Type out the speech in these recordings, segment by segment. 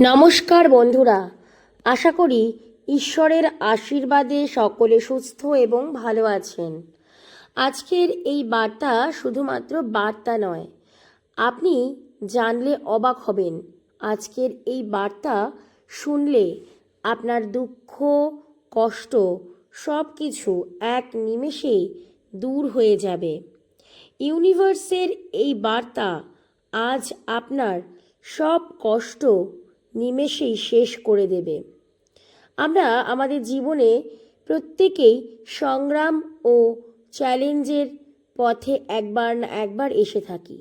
নমস্কার বন্ধুরা, আশা করি ঈশ্বরের আশীর্বাদে সকলে সুস্থ এবং ভালো আছেন। আজকের এই বার্তা শুধুমাত্র বার্তা নয়, আপনি জানলে অবাক হবেন। আজকের এই বার্তা শুনলে আপনার দুঃখ, কষ্ট সব কিছু এক নিমেষেই দূর হয়ে যাবে। ইউনিভার্সের এই বার্তা আজ আপনার সব কষ্ট নিমেষেই শেষ করে দেবে। আমরা আমাদের জীবনে প্রত্যেকেই সংগ্রাম ও চ্যালেঞ্জের পথে একবার না একবার এসে থাকি।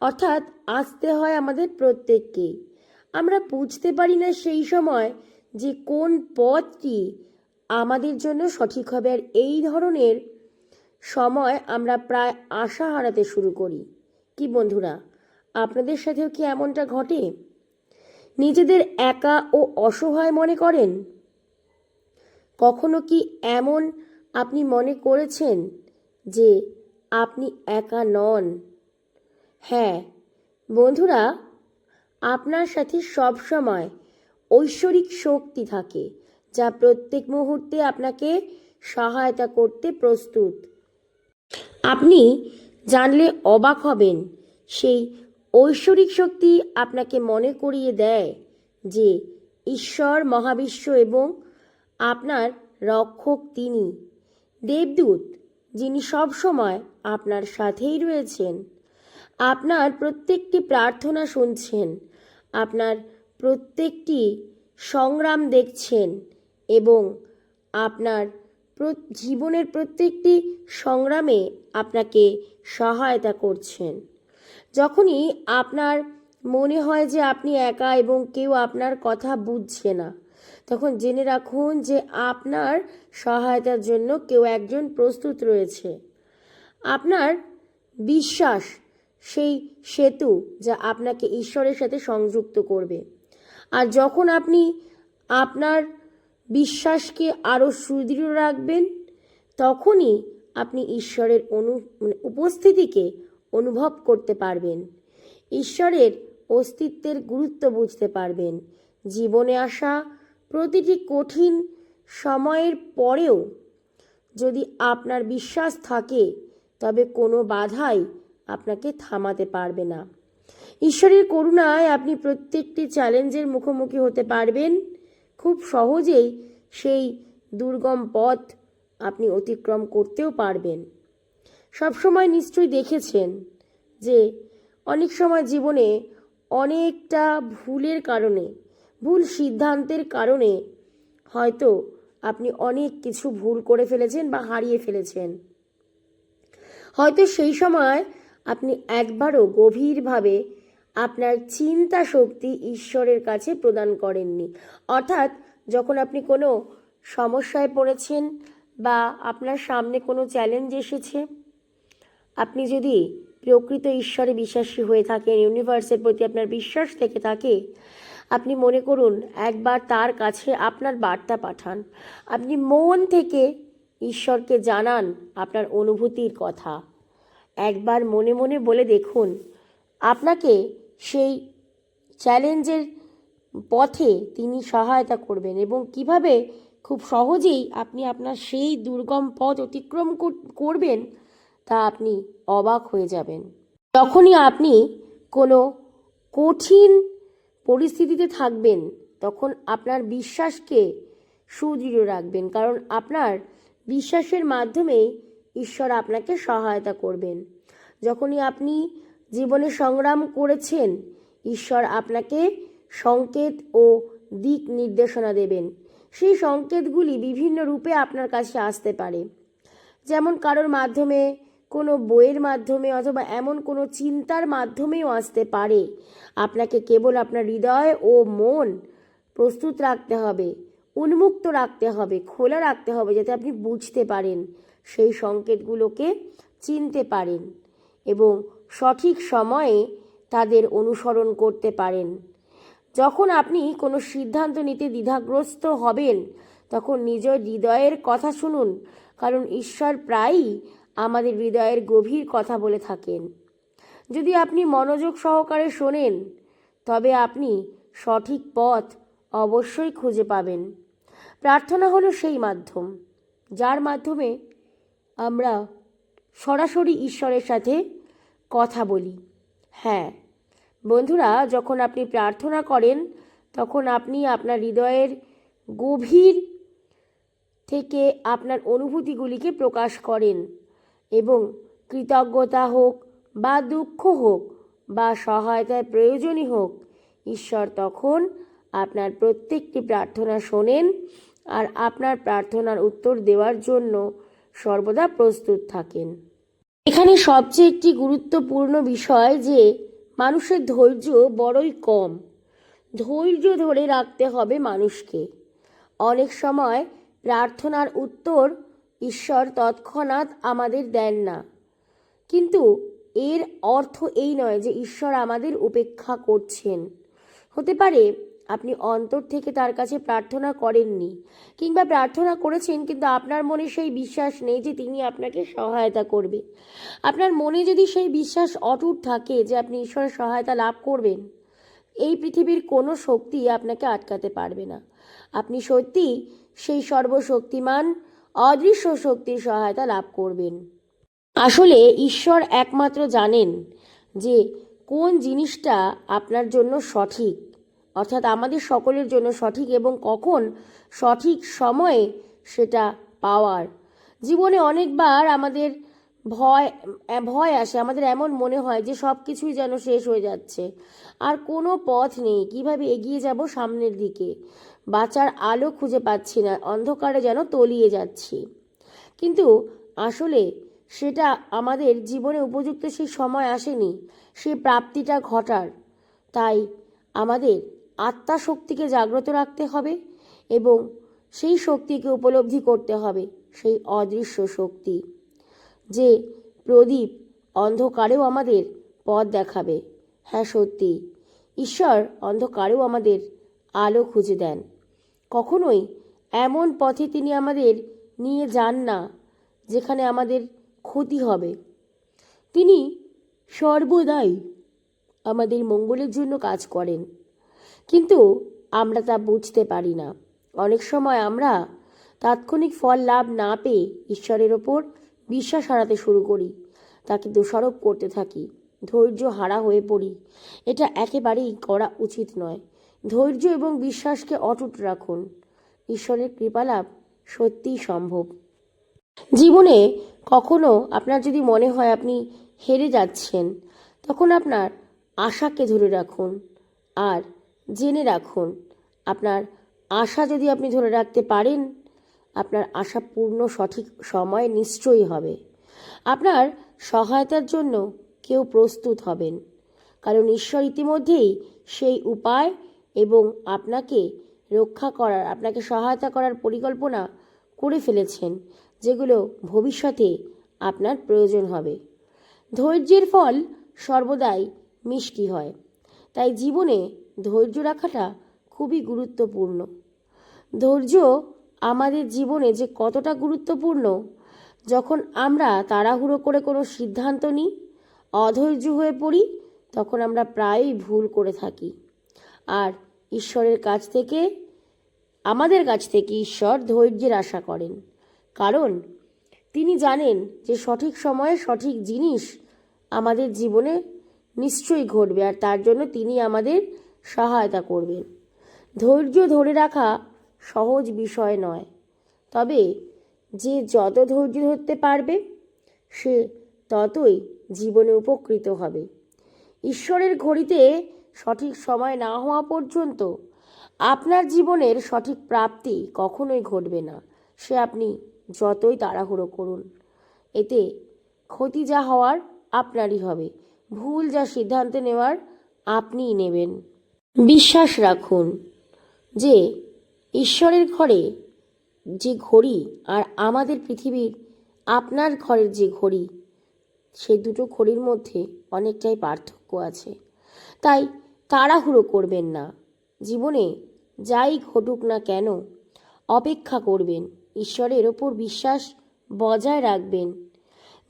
অর্থাৎ আসতে হয় আমাদের প্রত্যেককেই আমরা বুঝতে পারি না সেই সময় যে কোন পথটি আমাদের জন্য সঠিক হবে আর এই ধরনের সময় আমরা প্রায় আশা হারাতে শুরু করি। কি বন্ধুরা, আপনাদের সাথেও কি এমনটা ঘটে? নিজেদের একা ও অসহায় মনে করেন? কখনো কি এমন আপনি মনে করেছেন যে আপনি একা নন? হ্যাঁ বন্ধুরা, আপনার সাথে সব সময় ঐশ্বরিক শক্তি থাকে যা প্রত্যেক মুহূর্তে আপনাকে সহায়তা করতে প্রস্তুত। আপনি জানলে অবাক হবেন সেই ঐশ্বরিক শক্তি আপনাকে মনে করিয়ে দেয় যে ঈশ্বর, মহাবিশ্ব এবং আপনার রক্ষক তিনি। দেবদূত, যিনি সবসময় আপনার সাথেই রয়েছেন। আপনার প্রত্যেকটি প্রার্থনা শুনছেন, আপনার প্রত্যেকটি সংগ্রাম দেখছেন এবং আপনার জীবনের প্রত্যেকটি সংগ্রামে আপনাকে সহায়তা করছেন। যখনই আপনার মনে হয় যে আপনি একা এবং কেউ আপনার কথা বুঝছে না, তখন জেনে রাখুন যে আপনার সহায়তার জন্য কেউ একজন প্রস্তুত রয়েছে। আপনার বিশ্বাস, সেই সেতু যা আপনাকে ঈশ্বরের সাথে সংযুক্ত করবে। আর যখন আপনি আপনার বিশ্বাসকে আরও সুদৃঢ় রাখবেন, তখনই আপনি ঈশ্বরের অনু মানে উপস্থিতিকে অনুভব করতে পারবেন। ঈশ্বরের অস্তিত্বের গুরুত্ব বুঝতে পারবেন। জীবনে আসা প্রতিটি কঠিন সময়ের পরেও যদি আপনার বিশ্বাস থাকে, তবে কোনো বাধাই আপনাকে থামাতে পারবে না। ঈশ্বরের করুণায় আপনি প্রত্যেকটি চ্যালেঞ্জের মুখোমুখি হতে পারবেন। খুব সহজেই সেই দুর্গম পথ আপনি অতিক্রম করতেও পারবেন। সবসময় নিশ্চয়ই দেখেছেন যে অনেক সময় জীবনে অনেকটা ভুলের কারণে, ভুল সিদ্ধান্তের কারণে হয়তো আপনি অনেক কিছু ভুল করে ফেলেছেন বা হারিয়ে ফেলেছেন। হয়তো সেই সময় আপনি একবারও গভীরভাবে আপনার চিন্তা শক্তি ঈশ্বরের কাছে প্রদান করেননি। অর্থাৎ যখন আপনি কোনো সমস্যায় পড়েছেন বা আপনার সামনে কোনো চ্যালেঞ্জ এসেছে আপনি যদি প্রকৃত ঈশ্বরে বিশ্বাসী হয়ে থাকেন ইউনিভার্সের প্রতি আপনার বিশ্বাস থেকে থাকে, আপনি মনে করুন, একবার তার কাছে আপনার বার্তা পাঠান। আপনি মন থেকে ঈশ্বরকে জানান আপনার অনুভূতির কথা। একবার মনে মনে বলে দেখুন, আপনাকে সেই চ্যালেঞ্জের পথে তিনি সহায়তা করবেন এবং কীভাবে খুব সহজেই আপনি আপনার সেই দুর্গম পথ অতিক্রম করবেন তা আপনি অবাক হয়ে যাবেন। যখনই আপনি কোনো কঠিন পরিস্থিতিতে থাকবেন, তখন আপনার বিশ্বাসকে সুদৃঢ় রাখবেন, কারণ আপনার বিশ্বাসের মাধ্যমেই ঈশ্বর আপনাকে সহায়তা করবেন। যখনই আপনি জীবনে সংগ্রাম করেছেন, ঈশ্বর আপনাকে সংকেত ও দিক নির্দেশনা দেবেন। সেই সংকেতগুলি বিভিন্ন রূপে আপনার কাছে আসতে পারে। যেমন কারোর মাধ্যমে কোনো বইয়ের মাধ্যমে অথবা এমন কোনো চিন্তার মাধ্যমেও আসতে পারে। আপনাকে কেবল আপনার হৃদয় ও মন প্রস্তুত রাখতে হবে, উন্মুক্ত রাখতে হবে, খোলা রাখতে হবে যাতে আপনি বুঝতে পারেন, সেই সংকেতগুলোকে চিনতে পারেন এবং সঠিক সময়ে তাদের অনুসরণ করতে পারেন। যখন আপনি কোনো সিদ্ধান্ত নিতে দ্বিধাগ্রস্ত হবেন, তখন নিজের হৃদয়ের কথা শুনুন, কারণ ঈশ্বর প্রায়ই আমাদের হৃদয়ের গভীর কথা বলে থাকেন। যদি আপনি মনোযোগ সহকারে শোনেন, তবে আপনি সঠিক পথ অবশ্যই খুঁজে পাবেন। প্রার্থনা হলো সেই মাধ্যম, যার মাধ্যমে আমরা সরাসরি ঈশ্বরের সাথে কথা বলি। হ্যাঁ বন্ধুরা, যখন আপনি প্রার্থনা করেন, তখন আপনি আপনার হৃদয়ের গভীর থেকে আপনার অনুভূতিগুলিকে প্রকাশ করেন। এবং কৃতজ্ঞতা হোক বা দুঃখ হোক বা সহায়তার প্রয়োজনই হোক, ঈশ্বর তখন আপনার প্রত্যেকটি প্রার্থনা শোনেন আর আপনার প্রার্থনার উত্তর দেওয়ার জন্য সর্বদা প্রস্তুত থাকেন। এখানে সবচেয়ে একটি গুরুত্বপূর্ণ বিষয় যে মানুষের ধৈর্য বড়ই কম। ধৈর্য ধরে রাখতে হবে মানুষকে। অনেক সময় প্রার্থনার উত্তর ঈশ্বর তৎক্ষণাৎ আমাদের দেন না। কিন্তু এর অর্থ এই নয় যে ঈশ্বর আমাদের উপেক্ষা করছেন। হতে পারে আপনি অন্তর থেকে তার কাছে প্রার্থনা করেননি কিংবা প্রার্থনা করেছেন কিন্তু আপনার মনে সেই বিশ্বাস নেই যে তিনি আপনাকে সহায়তা করবে। আপনার মনে যদি সেই বিশ্বাস অটুট থাকে যে আপনি ঈশ্বরের সহায়তা লাভ করবেন, এই পৃথিবীর কোনো শক্তি আপনাকে আটকাতে পারবে না। আপনি সত্যি সেই সর্বশক্তিমান অদৃশ্য শক্তির সহায়তা লাভ করবেন। আসলে ঈশ্বর একমাত্র জানেন যে কোন জিনিসটা আপনার জন্য সঠিক, অর্থাৎ আমাদের সকলের জন্য সঠিক এবং কখন সঠিক সময়ে সেটা পাওয়ার। জীবনে অনেকবার আমাদের ভয় ভয় আসে, আমাদের এমন মনে হয় যে সব কিছুই যেন শেষ হয়ে যাচ্ছে, আর কোনো পথ নেই, কীভাবে এগিয়ে যাব সামনের দিকে। বাঁচার আলো খুঁজে পাচ্ছি না, অন্ধকারে যেন তলিয়ে যাচ্ছি। কিন্তু আসলে সেটা আমাদের জীবনে উপযুক্ত সেই সময় আসেনি, সে প্রাপ্তিটা ঘটার। তাই আমাদের আত্মা শক্তিকে জাগ্রত রাখতে হবে এবং সেই শক্তিকে উপলব্ধি করতে হবে, সেই অদৃশ্য শক্তি, যে প্রদীপ অন্ধকারেও আমাদের পথ দেখাবে। হ্যাঁ সত্যি, ঈশ্বর অন্ধকারেও আমাদের আলো খুঁজে দেন। কখনোই এমন পথে তিনি আমাদের নিয়ে যান না, যেখানে আমাদের ক্ষতি হবে। তিনি সর্বদাই আমাদের মঙ্গলের জন্য কাজ করেন, কিন্তু আমরা তা বুঝতে পারি না। অনেক সময় আমরা তাৎক্ষণিক ফল লাভ না পেয়ে ঈশ্বরের ওপর বিশ্বাস হারাতে শুরু করি, তাকে দোষারোপ করতে থাকি, ধৈর্য হারা হয়ে পড়ি। এটা একেবারেই করা উচিত নয়। ধৈর্য এবং বিশ্বাসকে অটুট রাখুন। ঈশ্বরের কৃপালাভ সত্যিই সম্ভব। জীবনে কখনো আপনার যদি মনে হয় আপনি হেরে যাচ্ছেন, তখন আপনার আশাকে ধরে রাখুন। আর জেনে রাখুন, আপনার আশা যদি আপনি ধরে রাখতে পারেন, আপনার আশা পূর্ণ সঠিক সময়ে নিশ্চয়ই হবে। আপনার সহায়তার জন্য কেউ প্রস্তুত হবেন। কারণ ঈশ্বর ইতিমধ্যেই সেই উপায় এবং আপনাকে রক্ষা করার, আপনাকে সহায়তা করার পরিকল্পনা করে ফেলেছেন, যেগুলো ভবিষ্যতে আপনার প্রয়োজন হবে। ধৈর্যের ফল সর্বদাই মিষ্টি হয়। তাই জীবনে ধৈর্য রাখাটা খুবই গুরুত্বপূর্ণ। ধৈর্য আমাদের জীবনে যে কতটা গুরুত্বপূর্ণ, যখন আমরা তাড়াহুড়ো করে কোনো সিদ্ধান্ত নিই, অধৈর্য হয়ে পড়ি, তখন আমরা প্রায়ই ভুল করে থাকি। আর ঈশ্বরের কাছ থেকে, আমাদের কাছ থেকে ঈশ্বর ধৈর্যের আশা করেন। কারণ তিনি জানেন যে সঠিক সময়ে সঠিক জিনিস আমাদের জীবনে নিশ্চয়ই ঘটবে আর তার জন্য তিনি আমাদের সহায়তা করবেন। ধৈর্য ধরে রাখা সহজ বিষয় নয়। তবে যে যত ধৈর্য ধরতে পারবে, সে ততই জীবনে উপকৃত হবে। ঈশ্বরের ঘড়িতে সঠিক সময় না হওয়া পর্যন্ত আপনার জীবনের সঠিক প্রাপ্তি কখনোই ঘটবে না। সে আপনি যতই তাড়াহুড়ো করুন, এতে ক্ষতি যা হওয়ার আপনারই হবে। ভুল যা সিদ্ধান্ত নেওয়ার আপনিই নেবেন। বিশ্বাস রাখুন যে ঈশ্বরের ঘরে যে ঘড়ি আর আমাদের পৃথিবীর আপনার ঘরের যে ঘড়ি, সে দুটো ঘড়ির মধ্যে অনেকটাই পার্থক্য আছে। তাই তাড়াহুড়ো করবেন না। জীবনে যাই ঘটুক না কেন, অপেক্ষা করবেন, ঈশ্বরের ওপর বিশ্বাস বজায় রাখবেন।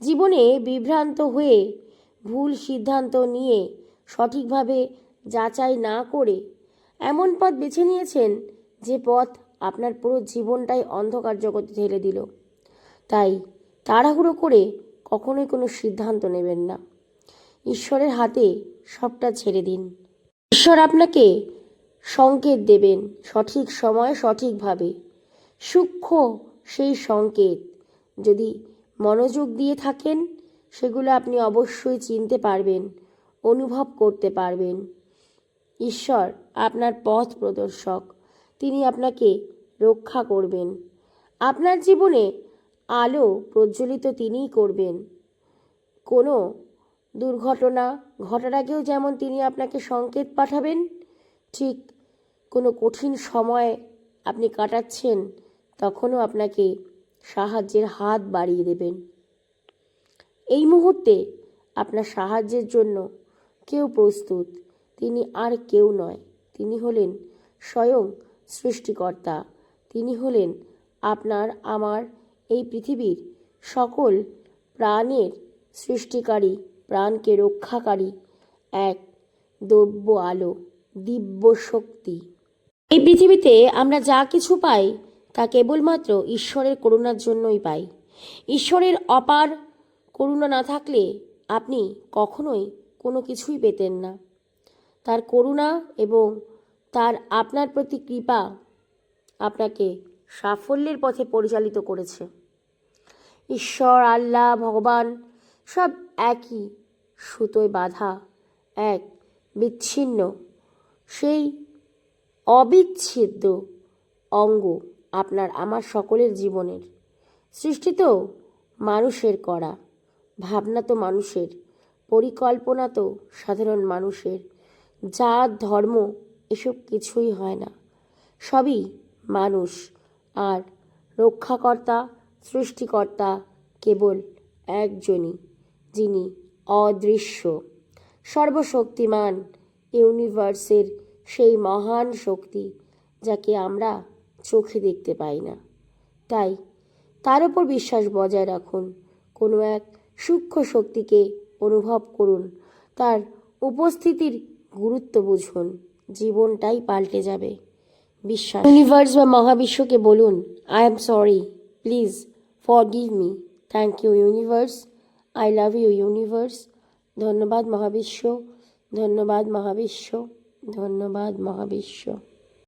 জীবনে বিভ্রান্ত হয়ে ভুল সিদ্ধান্ত নিয়ে সঠিকভাবে যাচাই না করে এমন পথ বেছে নিয়েছেন যে পথ আপনার পুরো জীবনটাই অন্ধকার জগতে ঠেলে দিল। তাই তাড়াহুড়ো করে কখনোই কোনো সিদ্ধান্ত নেবেন না। ঈশ্বরের হাতে সবটা ছেড়ে দিন। ঈশ্বর আপনাকে সংকেত দেবেন সঠিক সময়ে, সঠিকভাবে। সূক্ষ্ম সেই সংকেত। যদি মনোযোগ দিয়ে থাকেন, সেগুলো আপনি অবশ্যই চিনতে পারবেন, অনুভব করতে পারবেন। ঈশ্বর আপনার পথ প্রদর্শক। তিনি আপনাকে রক্ষা করবেন। আপনার জীবনে আলো প্রজ্বলিত তিনিই করবেন। কোনো দুর্ঘটনা ঘটার আগেও যেমন তিনি আপনাকে সংকেত পাঠাবেন, ঠিক কোনো কঠিন সময় আপনি কাটাচ্ছেন, তখনও আপনাকে সাহায্যের হাত বাড়িয়ে দেবেন। এই মুহূর্তে আপনার সাহায্যের জন্য কেউ প্রস্তুত, তিনি আর কেউ নয়। তিনি হলেন স্বয়ং সৃষ্টিকর্তা। তিনি হলেন আপনার, আমার, এই পৃথিবীর সকল প্রাণের সৃষ্টিকারী। প্রাণকে রক্ষাকারী এক দ্রব্য আলো, দিব্য শক্তি। এই পৃথিবীতে আমরা যা কিছু পাই, তা কেবলমাত্র ঈশ্বরের করুণার জন্যই পাই। ঈশ্বরের অপার করুণা না থাকলে আপনি কখনোই কোনো কিছুই পেতেন না। তার করুণা এবং তার আপনার প্রতি কৃপা আপনাকে সাফল্যের পথে পরিচালিত করেছে। ঈশ্বর, আল্লাহ, ভগবান সব একই। সুতোয় বাঁধা এক বিচ্ছিন্ন, সেই অবিচ্ছেদ্য অঙ্গ আপনার আমার সকলের জীবনের। সৃষ্টি তো মানুষের করা, ভাবনা তো মানুষের, পরিকল্পনা তো সাধারণ মানুষের। জাত ধর্ম এসব কিছুই হয় না, সবই মানুষ আর রক্ষাকর্তা, সৃষ্টিকর্তা কেবল একজনই, যিনি অদৃশ্য। সর্বশক্তিমান ইউনিভার্সের সেই মহান শক্তি যাকে আমরা চোখে দেখতে পাই না। তাই তার উপর বিশ্বাস বজায় রাখুন, কোনো এক সূক্ষ্ম শক্তিকে অনুভব করুন, তার উপস্থিতির গুরুত্ব বুঝুন, জীবনটাই পাল্টে যাবে। বিশ্বাস। ইউনিভার্স বা মহাবিশ্বকে বলুন I am sorry please for give me thank you universe I love you universe ধন্যবাদ মহাবিশ্ব। ধন্যবাদ মহাবিশ্ব। ধন্যবাদ মহাবিশ্ব।